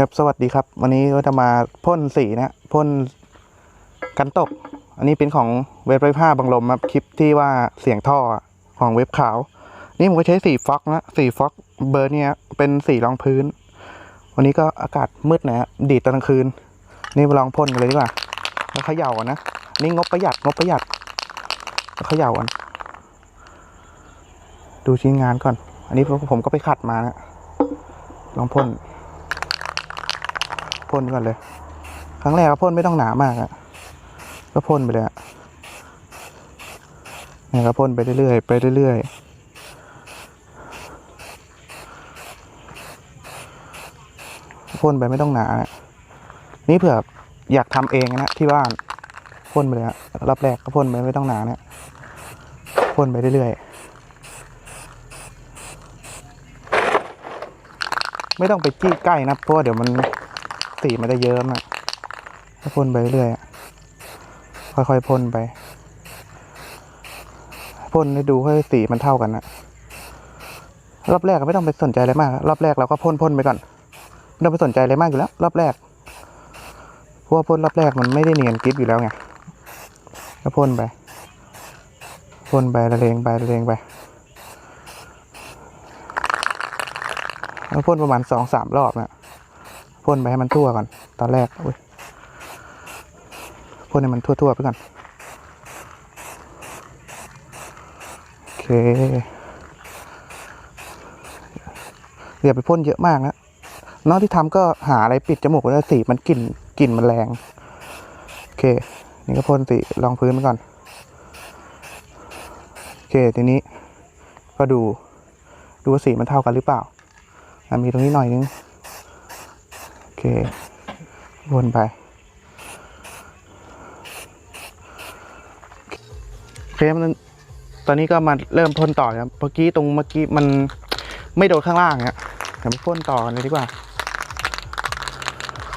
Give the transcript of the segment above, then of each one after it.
ครับสวัสดีครับ วันนี้ก็จะมาพ่นสีนะพ่นกันตก อันนี้เป็นของเว็บไร้ผ้าบังลมครับคลิปที่ว่าเสียงท่อของเว็บขาว นี่ผมก็ใช้สีฟ็อกนะสีฟ็อกเบอร์เนี่ยเป็นสีรองพื้น วันนี้ก็อากาศมืดนะดีดตอนกลางคืน นี่มาลองพ่นกันเลยดีกว่าแล้วเขย่ากันนะนี่งบประหยัดงบประหยัดแล้วเขย่ากันดูชิ้นงานก่อน อันนี้ผมก็ไปขัดมานะลองพ่น พ่นก่อนเลย ครั้งแรกก็พ่นไม่ต้องหนามากอะก็พ่นไปเลยอะเนี่ยก็พ่นไปเรื่อยๆไปเรื่อยๆพ่นไปไม่ต้องหนาอะนี่เผื่ออยากทำเองนะที่บ้านพ่นไปเลยอะรอบแรกก็พ่นไปไม่ต้องหนาเนี่ยพ่นไปเรื่อยๆ ไม่ต้องไปจี้ใกล้นะเพราะเดี๋ยวมัน สีมันจะเยิ้มอะพ่นไปเรื่อยอะค่อยๆพ่นไปพ่นให้ดูให้สีมันเท่ากันนะรอบแรกก็ไม่ต้องไปสนใจอะไรมาก รอบแรกเราก็พ่นพ่นไปก่อนไม่ต้องไปสนใจอะไรมากอยู่แล้ว รอบแรกเพราะว่าพ่นรอบแรกมันไม่ได้เนียนกริฟอยู่แล้วไงก็พ่นไปพ่นไปละเลงไปละเลงไปแล้วพ่นประมาณสองสามรอบนะ พ่นไปให้มันทั่วก่อน ตอนแรกอุ้ยพ่นให้มันทั่วๆไปก่อน โอเคอย่าไปพ่นเยอะมากนะน้องที่ทำก็หาอะไรปิดจมูกแล้วสีมันกลิ่นกลิ่นมันแรง โอเค นี่ก็พ่นสีรองพื้นไปก่อน โอเค ทีนี้ก็ดูดูว่าสีมันเท่ากันหรือเปล่ามีตรงนี้หน่อยนึง วนไป โอเคมันตอนนี้ก็มาเริ่มพ่นต่อครับเมื่อกี้ตรงเมื่อกี้มันไม่โดนข้างล่างเนี่ยเดี๋ยวมาพ่นต่อเลยดีกว่า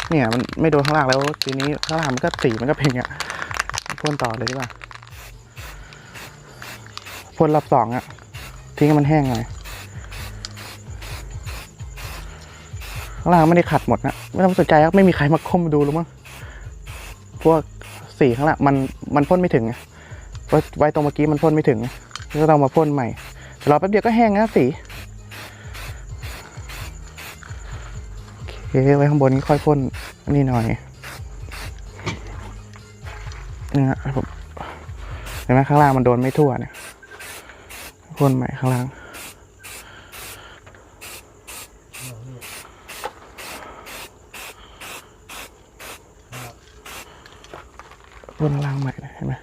เนี่ยมันไม่โดนข้างล่างแล้วทีนี้ข้างล่างมันก็สีมันก็เป็นอย่งเงี้ยพ่นต่อเลยดีกว่าพ่นรอบสองอะทิ้งให้มันแห้งหน่อยข้างล่างไม่ได้ขัดหมดนะ ไม่ต้องสนใจครับไม่มีใครมาค้มมาดูหรอมั้งพวกสีข้างล่างมันมันพ่นไม่ถึงไงไว้ไว้ตรงเมื่อกี้มันพ่นไม่ถึงก็ต้องมาพ่นใหม่รอแป๊บเดียวก็แห้งนะสีโอเคไว้ข้างบนค่อยพ่นนนี้หน่อยเนี่ยผมเห็นไหมข้างล่างมันโดนไม่ทั่วเนี่ยพ่นใหม่ข้างล่าง บนล่างใหม่นะเห็นไหม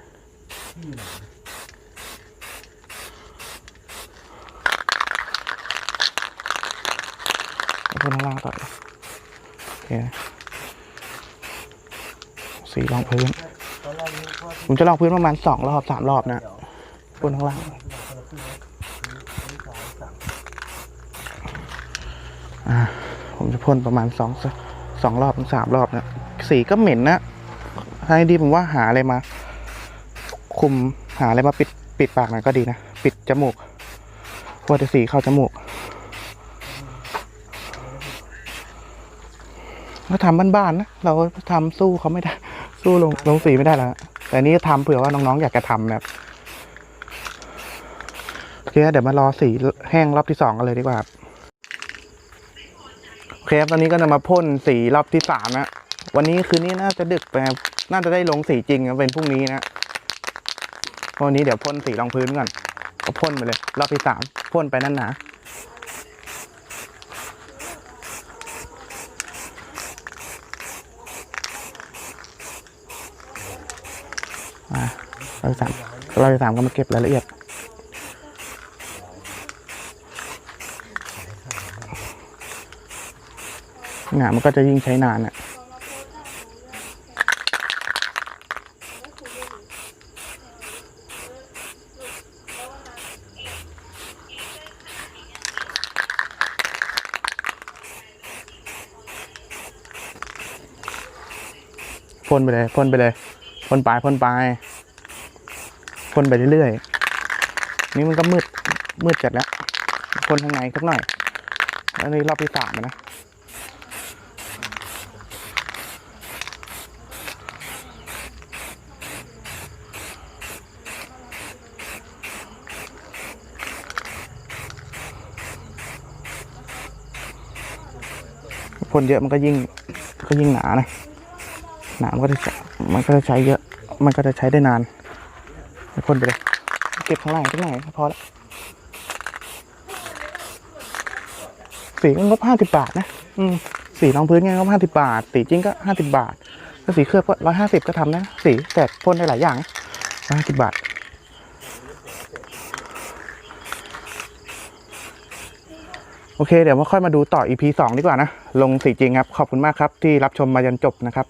เอาบนล่างต่อเลยโอเคสีรองพื้น ผมจะลองพื้นประมาณสองรอบสามรอบนะบนข้างล่างผมจะพ่นประมาณสองสองรอบถึงสามรอบนะ สีก็เหม็นนะ ให้ดีผมว่าหาอะไรมา คุมหาอะไรมาปิดปิดปากหน่อยก็ดีนะ ปิดจมูกว่าจะสีเข้าจมูกเราทำบ้านๆนะ เราทำสู้เขาไม่ได้ สู้ลงลงสีไม่ได้แล้ว แต่นี่ทำเผื่อว่าน้องๆอยากจะทำแบบโอเคเดี๋ยวมารอสีแห้งรอบที่สองกันเลยดีกว่าครับโอเครับตอนนี้ก็จะมาพ่นสีรอบที่สามนะ วันนี้คืนนี้น่าจะดึกไป น่าจะได้ลงสีจริงเป็นพรุ่งนี้นะพวันนี้เดี๋ยวพ่นสีรองพื้นก่อนก็พ่นไปเลยรอบที่สามพ่นไปนั่นหนาอ่ารอบที่สามรอบที่สามก็มาเก็บรายละเอียด งานมันก็จะยิ่งใช้นานอะ พ่นไปเลยพ่นไปเลยพ่นปลายพ่นปลายพ่นไปเรื่อยๆนี่มันก็มืดมืดจัดแล้วพ่นข้างในสักหน่อยอันนี้รอบที่สามนะพ่นเยอะมันก็ยิ่งก็ยิ่งหนานะ นามันก็จะมันก็จะใช้เยอะ มันก็จะใช้ได้นานไปพ่นไปเลย เก็บข้างล่างข้างล่างพอแล้วสีก็งบห้าสิบบาทนะ อืม สีรองพื้นไงงบห้าสิบาท สีจริงก็ห้าสิบาทถ้าสีเคลือบก็ร้อยห้าสิบก็ทำนะ สีแต่พ่นได้หลายอย่างห้าสิบบาทโอเค เดี๋ยวมาค่อยมาดูต่อ EP 2 ดีกว่านะ ลงสีจริงครับ ขอบคุณมากครับที่รับชมมาจนจบนะครับ